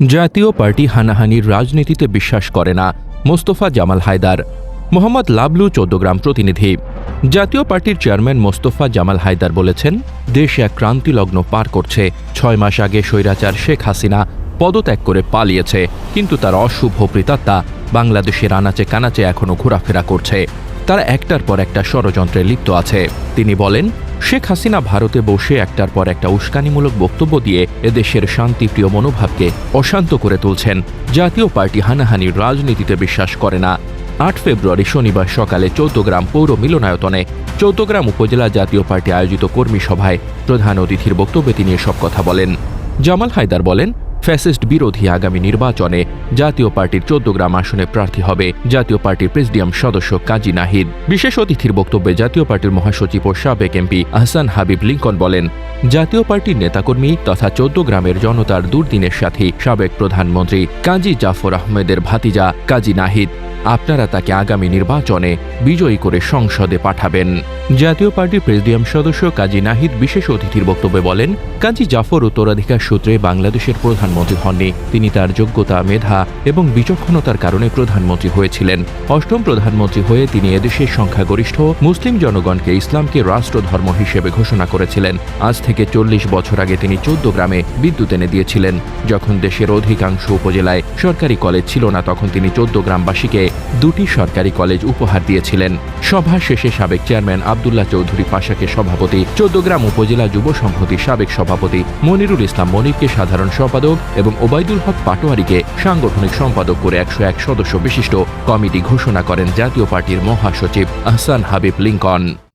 জাতীয় পার্টি হানাহানির রাজনীতিতে বিশ্বাস করে না মোস্তফা জামাল হায়দার। মোহাম্মদ লাবলু চৌদ্দগ্রাম প্রতিনিধি। জাতীয় পার্টির চেয়ারম্যান মোস্তফা জামাল হায়দার বলেছেন, দেশ এক ক্রান্তিলগ্ন পার করছে। ছয় মাস আগে স্বৈরাচার শেখ হাসিনা পদত্যাগ করে পালিয়েছে, কিন্তু তার অশুভ প্রেতাত্মা বাংলাদেশের আনাচে কানাচে এখনও ঘোরাফেরা করছে। তারা একটার পর একটা ষড়যন্ত্রে লিপ্ত আছে। তিনি বলেন, শেখ হাসিনা ভারতে বসে একটার পর একটা উস্কানিমূলক বক্তব্য দিয়ে এদেশের শান্তিপ্রিয় মনোভাবকে অশান্ত করে তুলছেন। জাতীয় পার্টি হানাহানির রাজনীতিতে বিশ্বাস করে না। আট ফেব্রুয়ারি শনিবার সকালে চৌদ্দগ্রাম পৌর মিলনায়তনে চৌদ্দগ্রাম উপজেলা জাতীয় পার্টি আয়োজিত কর্মী সভায় প্রধান অতিথির বক্তব্যে তিনি এসব কথা বলেন। জামাল হায়দার বলেন ফ্যাসিস্ট বিরোধী আগামী নির্বাচনে জাতীয় পার্টির চৌদ্দগ্রাম আসনে প্রার্থী হবে জাতীয় পার্টির প্রেসিডিয়াম সদস্য কাজী নাহিদ। বিশেষ অতিথির বক্তব্যে জাতীয় পার্টির মহাসচিব ও সাবেক এমপি আহসান হাবিব লিঙ্কন বলেন, জাতীয় পার্টির নেতাকর্মী তথা চৌদ্দগ্রামের জনতার দুর্দিনের সাথী সাবেক প্রধানমন্ত্রী কাজী জাফর আহমেদের ভাতিজা কাজী নাহিদ। আপনারা তাকে আগামী নির্বাচনে বিজয়ী করে সংসদে পাঠাবেন। জাতীয় পার্টির প্রেসিডিয়াম সদস্য কাজী নাহিদ বিশেষ অতিথির বক্তব্যে বলেন, কাজী জাফর উত্তরাধিকার সূত্রে বাংলাদেশের প্রধানমন্ত্রী হননি। তিনি তার যোগ্যতা, মেধা এবং বিচক্ষণতার কারণে প্রধানমন্ত্রী হয়েছিলেন। অষ্টম প্রধানমন্ত্রী হয়ে তিনি এদেশের সংখ্যাগরিষ্ঠ মুসলিম জনগণকে ইসলামকে রাষ্ট্রধর্ম হিসেবে ঘোষণা করেছিলেন। আজ থেকে চল্লিশ বছর আগে তিনি চৌদ্দ গ্রামে বিদ্যুৎ এনে দিয়েছিলেন। যখন দেশের অধিকাংশ উপজেলায় সরকারি কলেজ ছিল না, তখন তিনি চৌদ্দ গ্রামবাসীকে দুটি সরকারি কলেজ উপহার দিয়েছিলেন। সভা শেষে সাবেক চেয়ারম্যান আবদুল্লাহ চৌধুরী পাশাকে সভাপতি চৌদ্দগ্রাম উপজেলা যুব সংহতির সাবেক সভাপতি মনিরুল ইসলাম মনিরকে সাধারণ সম্পাদক এবং ওবায়দুল হক পাটোয়ারিকে সাংগঠনিক সম্পাদক করে একশো এক সদস্য বিশিষ্ট কমিটি ঘোষণা করেন জাতীয় পার্টির মহাসচিব আহসান হাবিব লিঙ্কন।